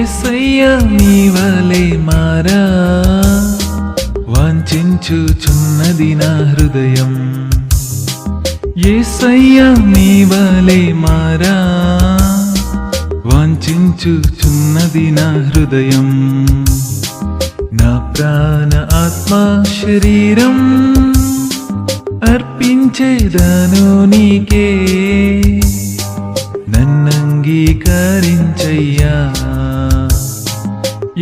ఏసయ్యా నీ వలే మారా. వాంఛించుచున్నది నా హృదయం. ఏసయ్యా నీ వలే మారా. వాంఛించుచున్నది నా హృదయం. నా ప్రాణ ఆత్మ శరీరం అర్పించేదాను నీకే. నన్నంగీకరించయ్యా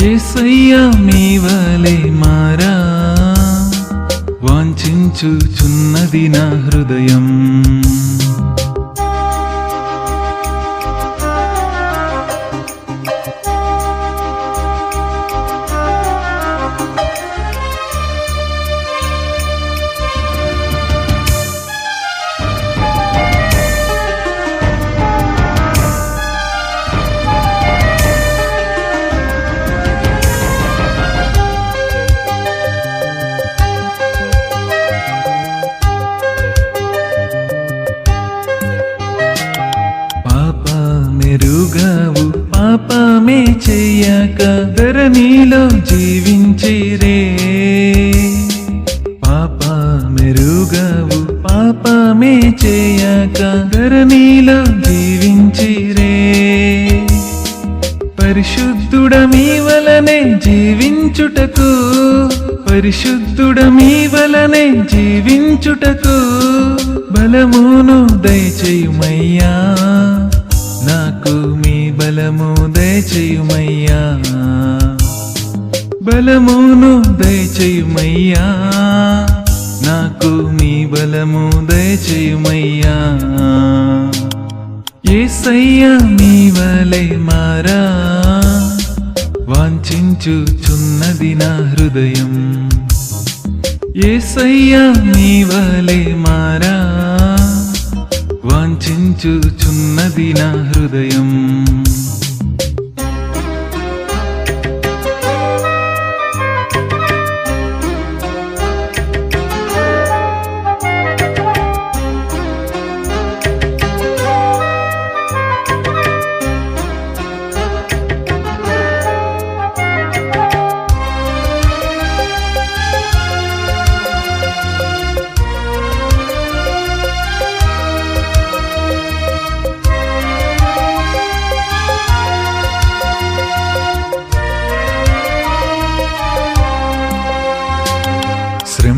ఏసయ్యా మీ వలే మారా. వాంఛించుచున్నది నా హృదయం. పాపమే చెయ్యక ధరణిలో జీవించిరే. పాప మెరుగవు పాపమే చేయక ధరణిలో జీవించిరే. పరిశుద్ధుడమీ వలనే జీవించుటకు పరిశుద్ధుడమీ వలనే జీవించుటకు బలమును దయచేయుమయ్యా. నాకు బలము దయచేయుమయ్యా. బలమును దయచేయుమయ్యా. నాకు మీ బలము దయచేయుమయ్యా. ఏసయ్యా మీ వలె మారా. వాంఛించుచున్నది నా హృదయం. ఏసయ్యా మీ వలె మారా. వాంఛించుచున్నది నా హృదయం.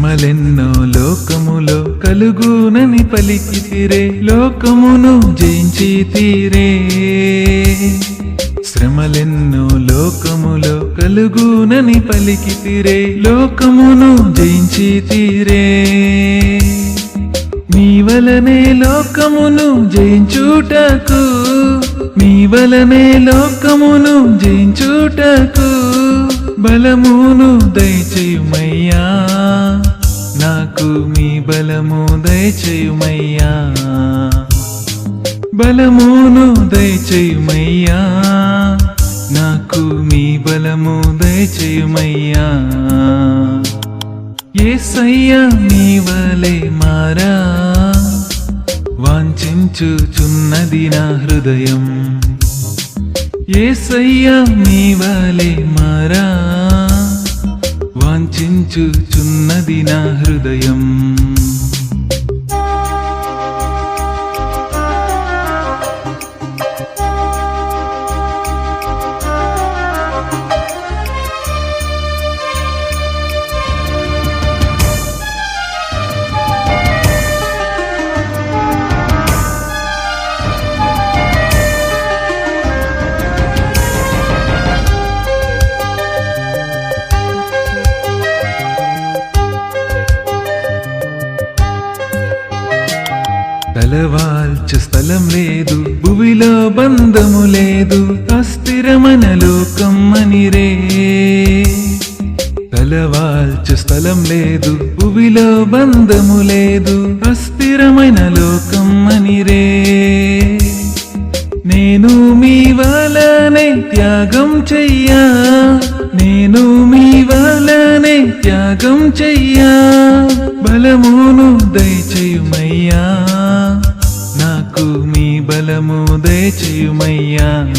శ్రమలెన్నో లోకములో కలుగునని పలికి తీరే లోకమును జయించి తీరే. శ్రమలెన్నో లోకములో కలుగునని పలికి తీరే లోకమును జయించి తీరే. మీ వలనే లోకమును జయించుటకు మీ వలనే లోకమును జయించుటకు బలమును దయచేయుమయ్యా. బలము దయచేయుమయ్యా. బలమును దయచేయుమయ్యా. నాకు మీ బలము దయచేయుమయ్యా. ఏసయ్యా నీ వలే మారా. వాంఛించుచున్నది నా హృదయం. ఏసయ్యా నీ వలే మారా. వాంఛించుచున్నది నా హృదయం. బంధము లేదు అస్థిరమన లోకం అనిరే తలవాల్చు స్థలం లేదు భువిలో బంధము లేదు అస్థిరమైన లోకం అనిరే నేను మీ వలనే త్యాగం చెయ్యా నేను మీ వలనే త్యాగం చెయ్యా బలమును దయచేయుమయ్యా. బలము దయచేయుమయ్యా.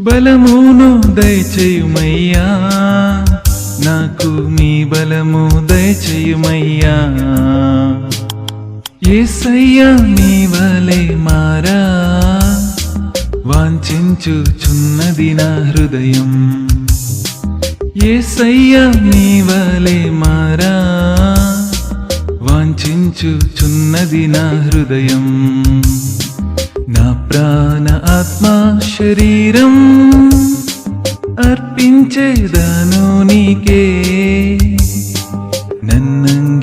బలమును దయచేయుమయ్యా. నాకు మీ బలము దయచేయుమయ్యా. ఏసయ్యా నీ వలే మారా. వాంఛించుచున్నది నా హృదయం. ఏసయ్యా నీ వలే మారా. వాంఛించుచున్నది నా హృదయం. నా ప్రాణ ఆత్మ శరీరం అర్పించేదాను నీకే. నన్నంగీకరించయ్యా.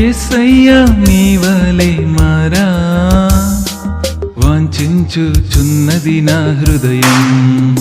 ఏసయ్యా నీ వలె మారా. వాంఛించుచున్నది నా హృదయం.